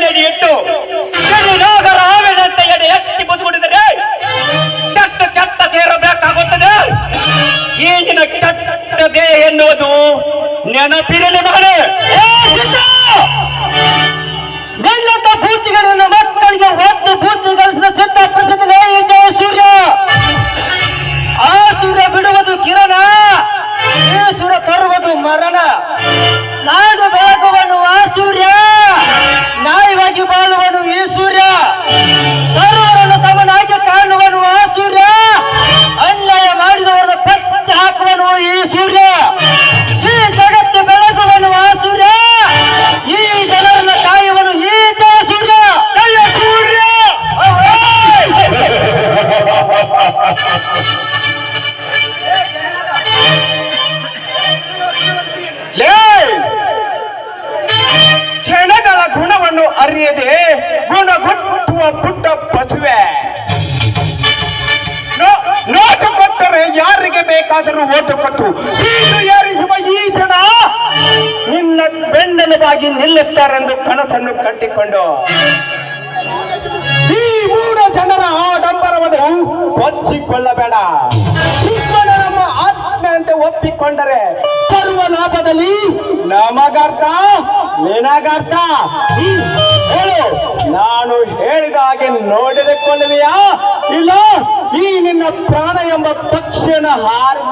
ಗಡಿಯಲ್ಲಿ ಇಟ್ಟು ಗಿರಿನಾಗರ ಹಾವಿನಂತೆ ಎಡೆ ಎತ್ತಿ ಬದುಕೊಂಡಿದರೆ ಕೆಟ್ಟ ಕೆಟ್ಟ ಸೇರಬೇಕಾಗುತ್ತದೆ. ಈಗಿನ ಕೆಟ್ಟದೆ ಎನ್ನುವುದು ನೆನಪಿರಲಿ ಮಗನೇ! ನಿನ್ನಂತ ಬೂತಿಗಳನ್ನು ಮಕ್ಕಳಿಗೆ ಒಂದು ಬೂತಿ ಪ್ರಸಿದ್ಧ ಜಯ ಸೂರ್ಯ. ಆ ಸೂರ್ಯ ಬಿಡುವುದು ಕಿರಣ, ಈ ಸೂರ್ಯ ತರುವುದು ಮರಣ. ಗುಣವನ್ನು ಗುಣಗುಟ್ಟುವ ಪುಟ್ಟ ಪಶುವೆ. ನೋಟು ಕೊಟ್ಟರೆ ಯಾರಿಗೆ ಬೇಕಾದರೂ ಓಟು ಕೊಟ್ಟು ಸೀಟು ಏರಿಸುವ ಈ ಜನ ನಿನ್ನ ಬೆನ್ನೆಲುಬಾಗಿ ನಿಲ್ಲುತ್ತಾರೆಂದು ಕನಸನ್ನು ಕಟ್ಟಿಕೊಂಡು. ಈ ಮೂಢ ಜನರ ಆಡಂಬರವನ್ನು ಕೊಚ್ಚಿಕೊಳ್ಳಬೇಡ ಸುಮ್ಮನೆ ನಮ್ಮ ಆತ್ಮ ಅಂತ ಒಪ್ಪಿಕೊಂಡರೆ ಸರ್ವ ಲಾಭದಲ್ಲಿ ನಮಗರ್ಥ ನಿನಗರ್ಥ? ಹೇಳು. ನಾನು ಹೇಳಿದ ಹಾಗೆ ನೋಡಿದುಕೊಳ್ಳುವೆಯಾ ಇಲ್ಲ, ಈ ನಿನ್ನ ಪ್ರಾಣ ಎಂಬ ಪಕ್ಷನ ಹಾರಿ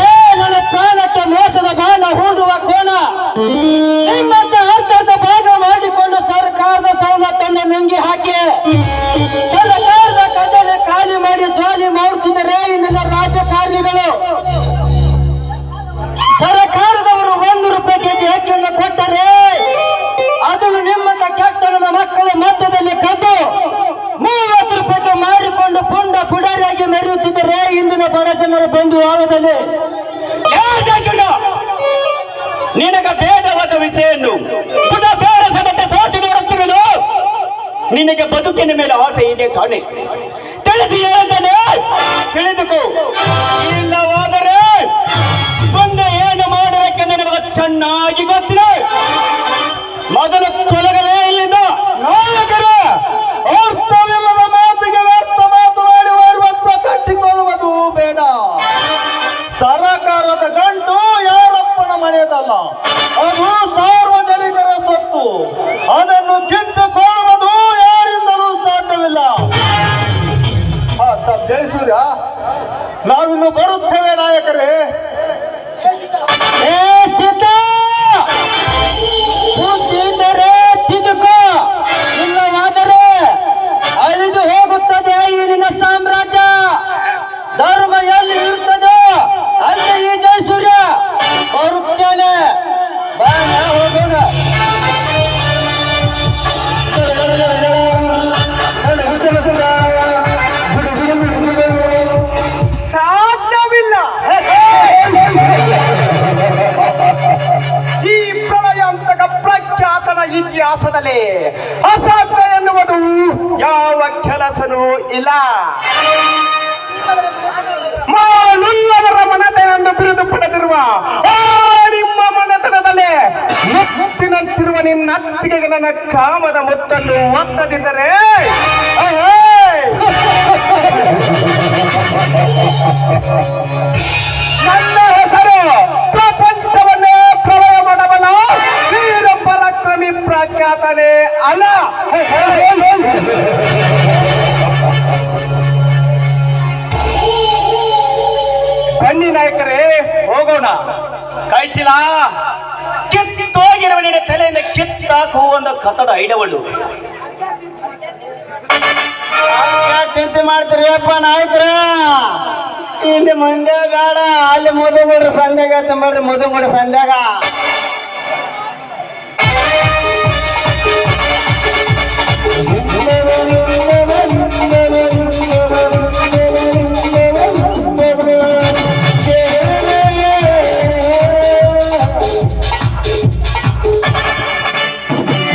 ಏ ನನ್ನ ಪ್ರಾಣಕ್ಕೆ ಮೋಸದ ಬಾಣ ಹೂಡುವ ಕೋಣ. ನಿಮ್ಮಂತ ಅರ್ಥದ ಭಾಗ ಮಾಡಿಕೊಂಡು ಸರ್ಕಾರದ ಸವಲತ್ತನ್ನು ನುಂಗಿ ಹಾಕಿ. ಸರ್ಕಾರದ ಕದನ ಖಾಲಿ ಮಾಡಿ ಜಾಲಿ ಮಾಡುತ್ತಿದ್ದರೆ ಇಂದಿನ ರಾಜಕಾರಣಿಗಳು. ಜನರ ವಾರದಲ್ಲಿ ನಿನಗ ಬೇಡವಾದ ವಿಷಯನ್ನು ಪುನಃ ಬೇಡ ಸಮೇತ ತೋಟಿ ನೋಡುತ್ತಿರುವುದು ನಿನಗೆ ಬದುಕಿನ ಮೇಲೆ ಆಸೆ ಇದೆ ಕಾಣೆ. ತಿಳಿಸಿ ಹೇಳುತ್ತೇನೆ. ಅದು ಸಾರ್ವಜನಿಕರ ಸ್ವತ್ತು ಅದನ್ನು ಕಿತ್ತುಕೊಳ್ಳುವುದು ಯಾರಿಂದಲೂ ಸಾಧ್ಯವಿಲ್ಲ. ಜಯಸೂರ್ಯ ನಾವಿನ್ನು ಬರುತ್ತೇವೆ ನಾಯಕರೇ. ಇತಿಹಾಸದಲ್ಲಿ ಅಸಾಧ್ಯ ಎನ್ನುವುದು ಯಾವ ಕೆಲಸನೂ ಇಲ್ಲ ಮಾನುಲ್ಲವರ ಮನತೆಯನ್ನು ಬಿರುದು ಪಡೆದಿರುವ ಆ ನಿಮ್ಮ ಮನೆತನದಲ್ಲಿ ಮುತ್ತಿನಂತಿರುವ ನಿನ್ನ ಅತ್ತಿಗೆ ನನ್ನ ಕಾಮದ ಮುತ್ತನ್ನು ಒತ್ತದಿದ್ದರೆ! ಆಯ್ತಿಲ್ಲ? ಕೆತ್ತೋಗಿರುವ ನಿನ್ನ ತಲೆಯಿಂದ ಕಿತ್ತಾಕು ಒಂದು ಕಥದ ಐಡವಳು. ಚಿಂತೆ ಮಾಡ್ತೀರಿ ಅಪ್ಪ ನಾಯ್ಕರ? ಇಲ್ಲಿ ಮಂಡ್ಯ ಗಾಡ ಅಲ್ಲಿ ಮುದುಗುಡ್ರ ಸಂಧ್ಯಾಗ ಮಾಡ್ರಿ ಮುದುಗುಡ್ರ ಸಂಧ್ಯಾಗ Thank you.